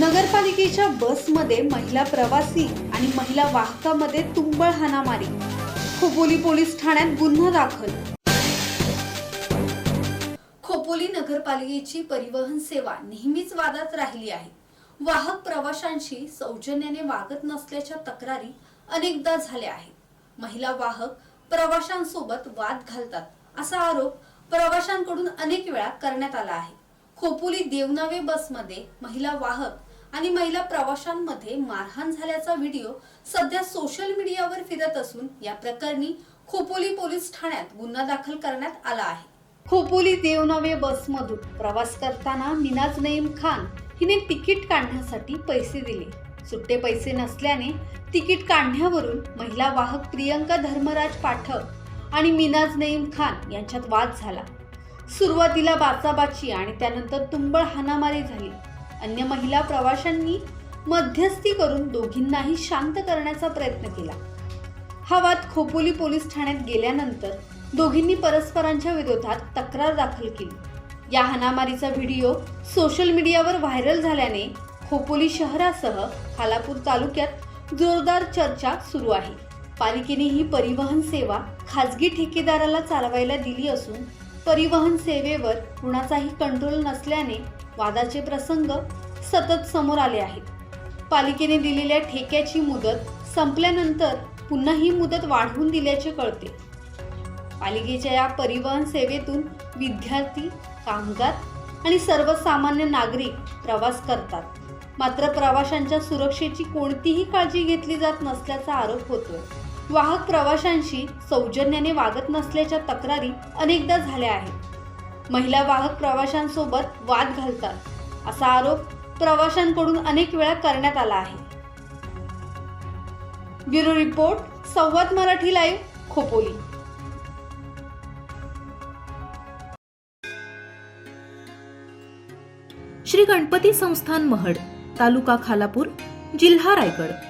नगरपालिकेच्या बसमध्ये महिला प्रवासी आणि महिला वाहकामध्ये तुंबळ हाणामारी. खोपोली पोलीस ठाण्यात गुन्हा दाखल. खोपोली नगरपालिकेची परिवहन सेवा नेहमीच वादात राहिली आहे. वाहक प्रवाशांशी सौजन्याने वागत नसल्याच्या तक्रारी अनेकदा झाल्या आहेत. महिला वाहक प्रवाशांसोबत वाद घालतात असा आरोप प्रवाशांकडून अनेक वेळा करण्यात आला आहे. खोपोली देवनावे बसमध्ये महिला वाहक आणि महिला प्रवाशांमध्ये मारहाण झाल्याचा व्हिडिओ सध्या सोशल मीडियावर फिरत असून या प्रकरणी खोपोली पोलीस ठाण्यात गुन्हा दाखल करण्यात आला आहे. खोपोली देवनावे बसमधून प्रवास करताना मिनाज नईम खान हिने तिकीट काढण्यासाठी पैसे दिले. सुट्टे पैसे नसल्याने तिकीट काढण्यावरून महिला वाहक प्रियंका धर्मराज पाठक आणि मिनाज नईम खान यांच्यात वाद झाला. सुरुवातीला बाचाबाची आणि त्यानंतर तुंबळ हाणामारी झाली. अन्य महिला प्रवाशांनी मध्यस्थी करून दोघींनाही शांत करण्याचा प्रयत्न केला. हा वाद खोपोली पोलीस ठाण्यात गेल्यानंतर दोघींनी परस्परांच्या विरोधात तक्रार दाखल केली. या हाणामारीचा व्हिडिओ सोशल मीडियावर व्हायरल झाल्याने खोपोली शहरासह खालापूर तालुक्यात जोरदार चर्चा सुरू आहे. पालिकेने ही परिवहन सेवा खाजगी ठेकेदाराला चालवायला दिली असून परिवहन सेवेवर कुणाचाही कंट्रोल नसल्याने वादाचे प्रसंग सतत समोर आले आहेत. पालिकेने दिलेल्या ठेक्याची मुदत संपल्यानंतर पुन्हा ही मुदत वाढवून दिल्याचे कळते. पालिकेच्या या परिवहन सेवेतून विद्यार्थी कामगार आणि सर्वसामान्य नागरिक प्रवास करतात. मात्र प्रवाशांच्या सुरक्षेची कोणतीही काळजी घेतली जात नसल्याचा आरोप होतोय. वाहक प्रवाशांशी सौजन्याने वागत नसल्याच्या तक्रारी अनेकदा झाल्या आहेत. महिला वाहक प्रवाशांसोबत वाद घालतात असा आरोप प्रवाशांकडून अनेक वेळा करण्यात आला आहे. Bureau report Samvad Marathi live Khopoli. Shri Ganpati Sansthan Mahad taluka Khalapur जिल्हा रायगड.